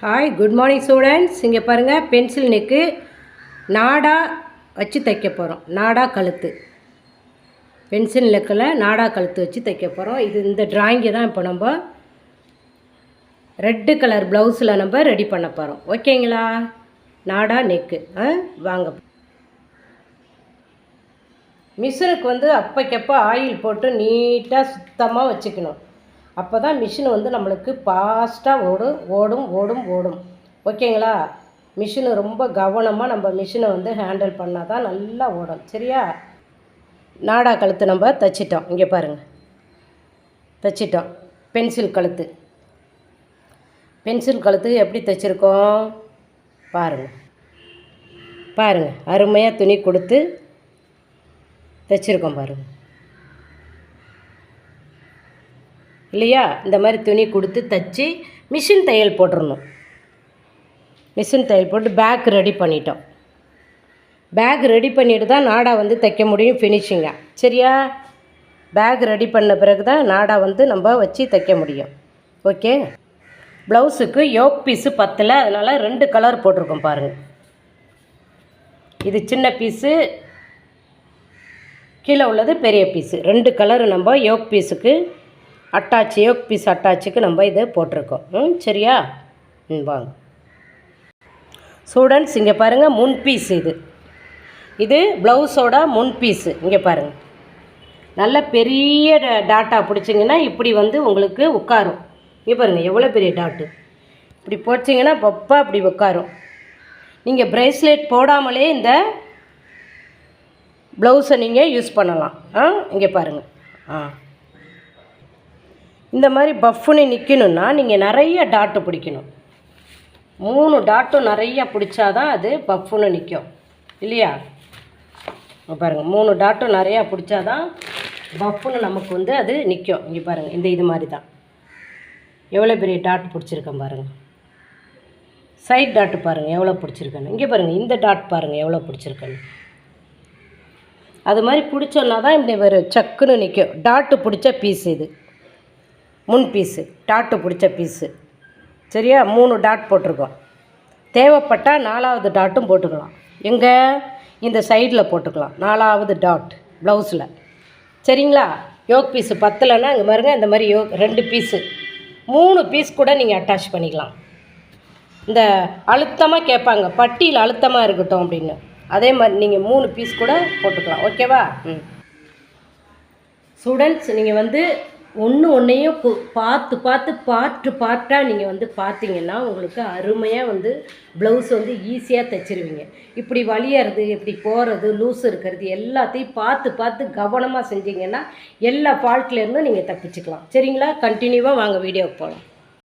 Hi good morning students இங்கே பாருங்கள் pencil neck நாடா வச்சு தைக்க போகிறோம் நாடா கழுத்து. பென்சில் நெக்கில் நாடா கழுத்து வச்சு தைக்க போகிறோம் இது இந்த டிராயிங்கை தான் இப்போ நம்ம ரெட்டு கலர் ப்ளவுஸில் நம்ம ரெடி பண்ண போகிறோம் ஓகேங்களா நாடா நெக்கு ஆ வாங்க. மிஷினுக்கு வந்து அப்போக்கப்போ ஆயில் போட்டு நீட்டாக சுத்தமாக வச்சுக்கணும். அப்போ தான் மிஷின் வந்து நம்மளுக்கு ஃபாஸ்ட்டாக ஓடும் ஓடும் ஓடும் ஓடும். ஓகேங்களா? மிஷினை ரொம்ப கவனமாக நம்ம மிஷினை வந்து ஹேண்டில் பண்ணால் தான் நல்லா ஓடும். சரியா? நாடா கழுத்து நம்ம தைச்சிட்டோம். இங்கே பாருங்கள் தைச்சிட்டோம். பென்சில் கழுத்து. பென்சில் கழுத்து எப்படி தைச்சிருக்கோம்? பாருங்கள் பாருங்கள் அருமையாக துணி கொடுத்து தைச்சிருக்கோம் பாருங்கள் இல்லையா? இந்த மாதிரி துணி கொடுத்து தைச்சி மிஷின் தையல் போட்டுடணும் மிஷின் தையல் போட்டு பேக் ரெடி பண்ணிட்டோம். பேக் ரெடி பண்ணிட்டு தான் நாடா வந்து தைக்க முடியும் ஃபினிஷிங்காக சரியா? பேக் ரெடி பண்ண பிறகு தான் நாடா வந்து நம்ம வச்சு தைக்க முடியும். ஓகே ப்ளவுஸுக்கு யோக் பீஸு பத்தலை அதனால் ரெண்டு கலர் போட்டிருக்கோம் பாருங்கள் இது சின்ன பீஸு கீழே உள்ளது பெரிய பீஸு ரெண்டு கலர் நம்ம யோக் பீஸுக்கு அட்டாச் யோக் பீஸ் அட்டாச்சுக்கு நம்ம இதை போட்டிருக்கோம். ம் சரியா? ம் வாங்க. ஸ்டூடெண்ட்ஸ் இங்கே பாருங்கள் முன் பீஸ் இது. இது ப்ளவுஸோட முன் பீஸு. இங்கே பாருங்கள் நல்ல பெரிய டாட்டா பிடிச்சிங்கன்னா இப்படி வந்து உங்களுக்கு உட்காரும். இங்கே பாருங்கள் எவ்வளோ பெரிய டாட்டு. இப்படி போச்சிங்கன்னா பப்பா அப்படி உட்காரும். நீங்கள் ப்ரேஸ்லெட் போடாமலே இந்த ப்ளவுஸை நீங்கள் யூஸ் பண்ணலாம். ஆ இங்கே பாருங்கள் ஆ. இந்த மாதிரி பஃப்னு நிற்கணுன்னா நீங்கள் நிறைய டாட்டு பிடிக்கணும். மூணு டாட்டும் நிறைய பிடிச்சாதான் அது பஃப்னு நிற்கும் இல்லையா? பாருங்கள் மூணு டாட்டும் நிறையா பிடிச்சாதான் பஃப்னு நமக்கு வந்து அது நிற்கும் இங்கே பாருங்கள் இந்த இது மாதிரி தான் எவ்வளோ பெரிய டாட் பிடிச்சிருக்கேன் பாருங்கள் சைட் டாட்டு பாருங்கள் எவ்வளோ பிடிச்சிருக்கேன்னு. இங்கே பாருங்கள் இந்த டாட் பாருங்கள் எவ்வளோ பிடிச்சிருக்கேன்னு. அது மாதிரி பிடிச்சோன்னா தான் இப்படி ஒரு சக்குன்னு நிற்கும் டாட்டு பிடிச்ச பீஸ் இது. முன் பீஸு டாட்டு பிடிச்ச பீஸு. சரியா? மூணு டாட் போட்டிருக்கோம். தேவைப்பட்டால் நாலாவது டாட்டும் போட்டுக்கலாம். எங்கே? இந்த சைடில் போட்டுக்கலாம். நாலாவது டாட் ப்ளவுஸில். சரிங்களா? யோக் பீஸு பத்தலைன்னா இங்கே பாருங்க இந்த மாதிரி யோக் ரெண்டு பீஸு. மூணு பீஸ் கூட நீங்கள் அட்டாச் பண்ணிக்கலாம். இந்த அழுத்தமாக கேட்பாங்க பட்டியில் அழுத்தமாக இருக்கட்டும் அப்படின்னு. அதே மாதிரி நீங்கள் மூணு பீஸ் கூட போட்டுக்கலாம். ஓகேவா? ம். ஸ்டூடெண்ட்ஸ் நீங்கள் வந்து ஒன்று ஒன்றையும் கு- பார்த்து பார்த்து பார்ட்டு பார்ட்டாக நீங்கள் வந்து பார்த்தீங்கன்னா உங்களுக்கு அருமையாக வந்து ப்ளவுஸ் வந்து ஈஸியாக தைச்சிருவீங்க. இப்படி வழியறது இப்படி போகிறது லூஸ் இருக்கிறது எல்லாத்தையும் பார்த்து பார்த்து கவனமாக செஞ்சீங்கன்னா எல்லா ஃபால்ட்லேருந்தும் நீங்கள் தப்பிச்சுக்கலாம். சரிங்களா? கண்டினியூவாக வாங்க வீடியோவுக்கு போகலாம்